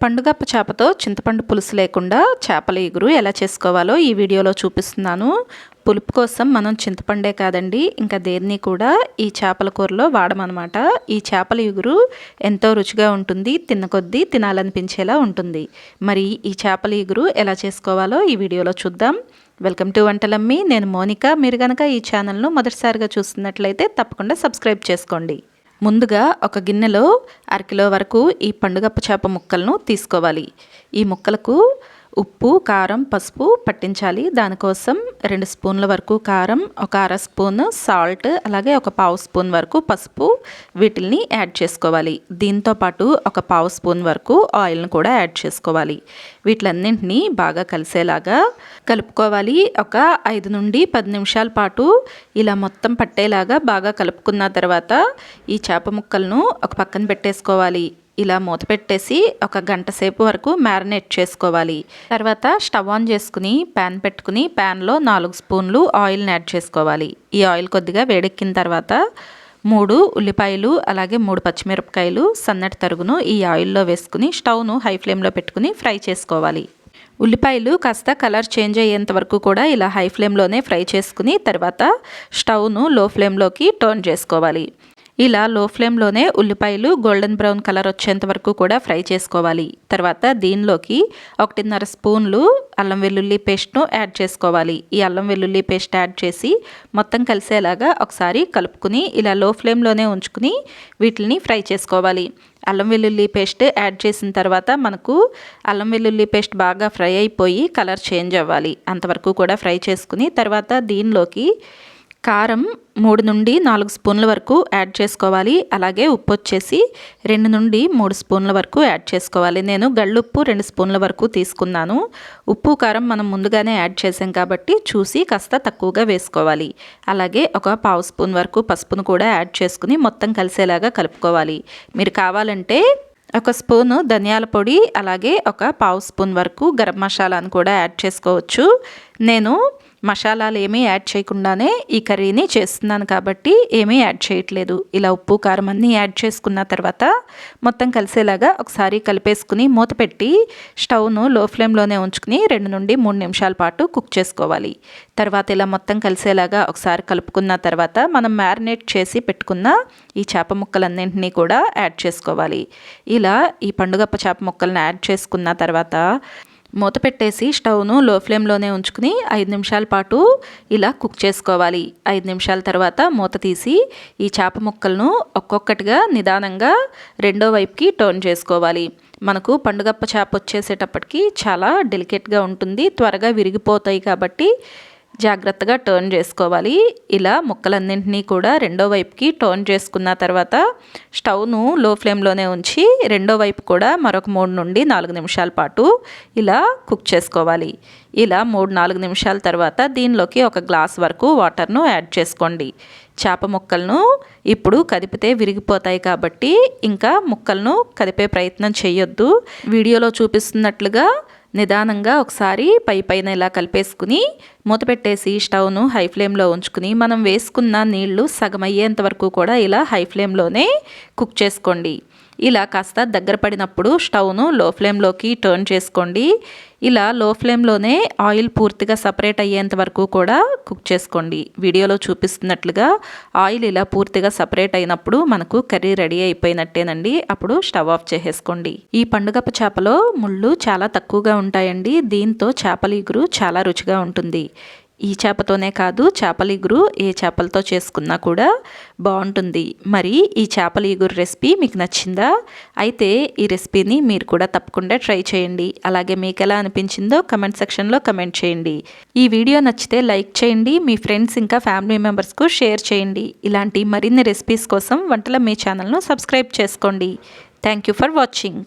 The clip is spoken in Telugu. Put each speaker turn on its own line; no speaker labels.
పండుగప్ప చేపతో చింతపండు పులుసు లేకుండా చేపల ఇగురు ఎలా చేసుకోవాలో ఈ వీడియోలో చూపిస్తున్నాను. పులుపు కోసం మనం చింతపండే కాదండి ఇంకా దేన్ని కూడా ఈ చేపల కూరలో వాడమనమాట. ఈ చేపల ఇగురు ఎంతో రుచిగా ఉంటుంది తిన్న కొద్దీ తినాలనిపించేలా ఉంటుంది. మరి ఈ చేపల ఇగురు ఎలా చేసుకోవాలో ఈ వీడియోలో చూద్దాం. వెల్కమ్ టు వంటలమ్మి నేను మోనిక. మీరు కనుక ఈ ఛానల్ను మొదటిసారిగా చూస్తున్నట్లయితే తప్పకుండా సబ్స్క్రైబ్ చేసుకోండి. ముందుగా ఒక గిన్నెలో అరకిలో వరకు ఈ పండుగ చేప ముక్కలను తీసుకోవాలి. ఈ ముక్కలకు ఉప్పు కారం పసుపు పట్టించాలి. దానికోసం రెండు స్పూన్ల వరకు కారం ఒక అర స్పూన్ సాల్ట్ అలాగే ఒక పావు స్పూన్ వరకు పసుపు వీటిల్ని యాడ్ చేసుకోవాలి. దీంతో పాటు ఒక పావు స్పూన్ వరకు ఆయిల్ని కూడా యాడ్ చేసుకోవాలి. వీటిలన్నింటినీ బాగా కలిసేలాగా కలుపుకోవాలి. ఒక ఐదు నుండి పది నిమిషాల పాటు ఇలా మొత్తం పట్టేలాగా బాగా కలుపుకున్న తర్వాత ఈ చేప ముక్కలను ఒక పక్కన పెట్టేసుకోవాలి. ఇలా మూత పెట్టేసి ఒక గంట సేపు వరకు మ్యారినేట్ చేసుకోవాలి. తర్వాత స్టవ్ ఆన్ చేసుకుని ప్యాన్ పెట్టుకుని ప్యాన్లో నాలుగు స్పూన్లు ఆయిల్ని యాడ్ చేసుకోవాలి. ఈ ఆయిల్ కొద్దిగా వేడెక్కిన తర్వాత మూడు ఉల్లిపాయలు అలాగే మూడు పచ్చిమిరపకాయలు సన్నటి తరుగును ఈ ఆయిల్లో వేసుకుని స్టవ్ను హై ఫ్లేమ్లో పెట్టుకుని ఫ్రై చేసుకోవాలి. ఉల్లిపాయలు కాస్త కలర్ చేంజ్ అయ్యేంత వరకు కూడా ఇలా హై ఫ్లేమ్లోనే ఫ్రై చేసుకుని తర్వాత స్టవ్ను లో ఫ్లేమ్లోకి టర్న్ చేసుకోవాలి. ఇలా లో ఫ్లేమ్లోనే ఉల్లిపాయలు గోల్డెన్ బ్రౌన్ కలర్ వచ్చేంత వరకు కూడా ఫ్రై చేసుకోవాలి. తర్వాత దీనిలోకి ఒకటిన్నర స్పూన్లు అల్లం వెల్లుల్లి పేస్ట్ను యాడ్ చేసుకోవాలి. ఈ అల్లం వెల్లుల్లి పేస్ట్ యాడ్ చేసి మొత్తం కలిసేలాగా ఒకసారి కలుపుకుని ఇలా లో ఫ్లేమ్లోనే ఉంచుకుని వీటిని ఫ్రై చేసుకోవాలి. అల్లం వెల్లుల్లి పేస్ట్ యాడ్ చేసిన తర్వాత మనకు అల్లం వెల్లుల్లి పేస్ట్ బాగా ఫ్రై అయిపోయి కలర్ చేంజ్ అవ్వాలి. అంతవరకు కూడా ఫ్రై చేసుకుని తర్వాత దీనిలోకి కారం మూడు నుండి నాలుగు స్పూన్ల వరకు యాడ్ చేసుకోవాలి. అలాగే ఉప్పు వచ్చేసి రెండు నుండి మూడు స్పూన్ల వరకు యాడ్ చేసుకోవాలి. నేను గళ్ళుప్పు రెండు స్పూన్ల వరకు తీసుకున్నాను. ఉప్పు కారం మనం ముందుగానే యాడ్ చేసాం కాబట్టి చూసి కాస్త తక్కువగా వేసుకోవాలి. అలాగే ఒక పావు స్పూన్ వరకు పసుపును కూడా యాడ్ చేసుకుని మొత్తం కలిసేలాగా కలుపుకోవాలి. మీరు కావాలంటే ఒక స్పూను ధనియాల పొడి అలాగే ఒక పావు స్పూన్ వరకు గరం మసాలాను కూడా యాడ్ చేసుకోవచ్చు. నేను మసాలాలు ఏమీ యాడ్ చేయకుండానే ఈ కర్రీని చేస్తున్నాను కాబట్టి ఏమీ యాడ్ చేయట్లేదు. ఇలా ఉప్పు కారం అన్నీ యాడ్ చేసుకున్న తర్వాత మొత్తం కలిసేలాగా ఒకసారి కలిపేసుకుని మూత పెట్టి స్టవ్ను లో ఫ్లేమ్లోనే ఉంచుకుని రెండు నుండి మూడు నిమిషాల పాటు కుక్ చేసుకోవాలి. తర్వాత ఇలా మొత్తం కలిసేలాగా ఒకసారి కలుపుకున్న తర్వాత మనం మ్యారినేట్ చేసి పెట్టుకున్న ఈ చేప ముక్కలన్నింటినీ కూడా యాడ్ చేసుకోవాలి. ఇలా ఈ పండుగప్ప చేప ముక్కలను యాడ్ చేసుకున్న తర్వాత మూత పెట్టేసి స్టవ్ను లో ఫ్లేమ్లోనే ఉంచుకుని ఐదు నిమిషాల పాటు ఇలా కుక్ చేసుకోవాలి. ఐదు నిమిషాల తర్వాత మూత తీసి ఈ చేప ముక్కలను ఒక్కొక్కటిగా నిదానంగా రెండో వైపుకి టర్న్ చేసుకోవాలి. మనకు పండుగప్ప చేప వచ్చేసేటప్పటికి చాలా డెలికేట్గా ఉంటుంది త్వరగా విరిగిపోతాయి కాబట్టి జాగ్రత్తగా టర్న్ చేసుకోవాలి. ఇలా ముక్కలన్నింటినీ కూడా రెండో వైపుకి టర్న్ చేసుకున్న తర్వాత స్టవ్ను లో ఫ్లేమ్లోనే ఉంచి రెండో వైపు కూడా మరొక మూడు నుండి నాలుగు నిమిషాల పాటు ఇలా కుక్ చేసుకోవాలి. ఇలా మూడు నాలుగు నిమిషాల తర్వాత దీనిలోకి ఒక గ్లాస్ వరకు వాటర్ను యాడ్ చేసుకోండి. చేప ముక్కలను ఇప్పుడు కదిపితే విరిగిపోతాయి కాబట్టి ఇంకా ముక్కలను కదిపే ప్రయత్నం చేయొద్దు. వీడియోలో చూపిస్తున్నట్లుగా నిదానంగా ఒకసారి పై పైన ఇలా కలిపేసుకుని మూత పెట్టేసి స్టవ్ను హై ఫ్లేమ్లో ఉంచుకుని మనం వేసుకున్న నీళ్ళు సగం అయ్యేంత వరకు కూడా ఇలా హై ఫ్లేమ్లోనే కుక్ చేసుకోండి. ఇలా కాస్త దగ్గర పడినప్పుడు స్టవ్ను లో ఫ్లేమ్లోకి టర్న్ చేసుకోండి. ఇలా లో ఫ్లేమ్లోనే ఆయిల్ పూర్తిగా సపరేట్ అయ్యేంత వరకు కూడా కుక్ చేసుకోండి. వీడియోలో చూపిస్తున్నట్లుగా ఆయిల్ ఇలా పూర్తిగా సపరేట్ అయినప్పుడు మనకు కర్రీ రెడీ అయిపోయినట్టేనండి. అప్పుడు స్టవ్ ఆఫ్ చేసేసుకోండి. ఈ పండుగప్ప చేపలో ముళ్ళు చాలా తక్కువగా ఉంటాయండి. దీంతో చేపల ఇగురు చాలా రుచిగా ఉంటుంది. ఈ చేపతోనే కాదు చేపల ఇగురు ఏ చేపలతో చేసుకున్నా కూడా బాగుంటుంది. మరి ఈ చేపల ఇగురు రెసిపీ మీకు నచ్చిందా? అయితే ఈ రెసిపీని మీరు కూడా తప్పకుండా ట్రై చేయండి. అలాగే మీకు ఎలా అనిపించిందో కమెంట్ సెక్షన్లో కమెంట్ చేయండి. ఈ వీడియో నచ్చితే లైక్ చేయండి మీ ఫ్రెండ్స్ ఇంకా ఫ్యామిలీ మెంబర్స్కు షేర్ చేయండి. ఇలాంటి మరిన్ని రెసిపీస్ కోసం వంటల మీ ఛానల్ను సబ్స్క్రైబ్ చేసుకోండి. Thank you for watching.